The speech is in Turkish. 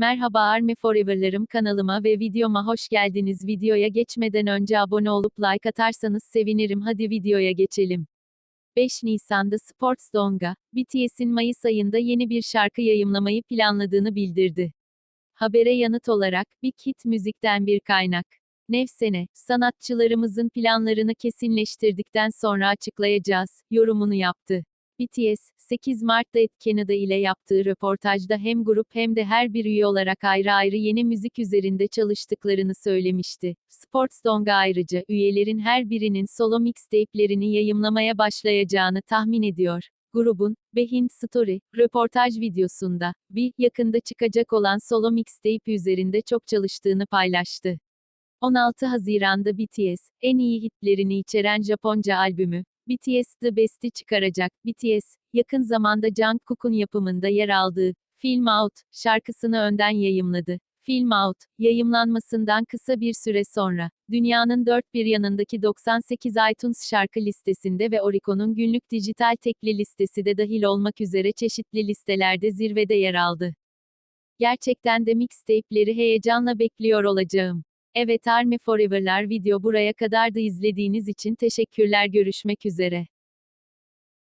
Merhaba Army Forever'larım kanalıma ve videoma hoş geldiniz. Videoya geçmeden önce abone olup like atarsanız sevinirim. Hadi videoya geçelim. 5 Nisan'da Sports Donga, BTS'in Mayıs ayında yeni bir şarkı yayımlamayı planladığını bildirdi. Habere yanıt olarak, Big Hit Müzik'ten bir kaynak. Nevsene, sanatçılarımızın planlarını kesinleştirdikten sonra açıklayacağız, yorumunu yaptı. BTS, 8 Mart'ta Ed Canada ile yaptığı röportajda hem grup hem de her bir üye olarak ayrı ayrı yeni müzik üzerinde çalıştıklarını söylemişti. Sports Donga ayrıca, üyelerin her birinin solo mixtape'lerini yayımlamaya başlayacağını tahmin ediyor. Grubun, Behind Story, röportaj videosunda, bir, yakında çıkacak olan solo mixtape üzerinde çok çalıştığını paylaştı. 16 Haziran'da BTS, en iyi hitlerini içeren Japonca albümü, BTS The Best'i çıkaracak. BTS, yakın zamanda Jungkook'un yapımında yer aldığı Film Out şarkısını önden yayımladı. Film Out, yayımlanmasından kısa bir süre sonra, dünyanın dört bir yanındaki 98 iTunes şarkı listesinde ve Oricon'un günlük dijital tekli listesi de dahil olmak üzere çeşitli listelerde zirvede yer aldı. Gerçekten de mixtape'leri heyecanla bekliyor olacağım. Evet Army Forever'lar video buraya kadar da izlediğiniz için teşekkürler görüşmek üzere.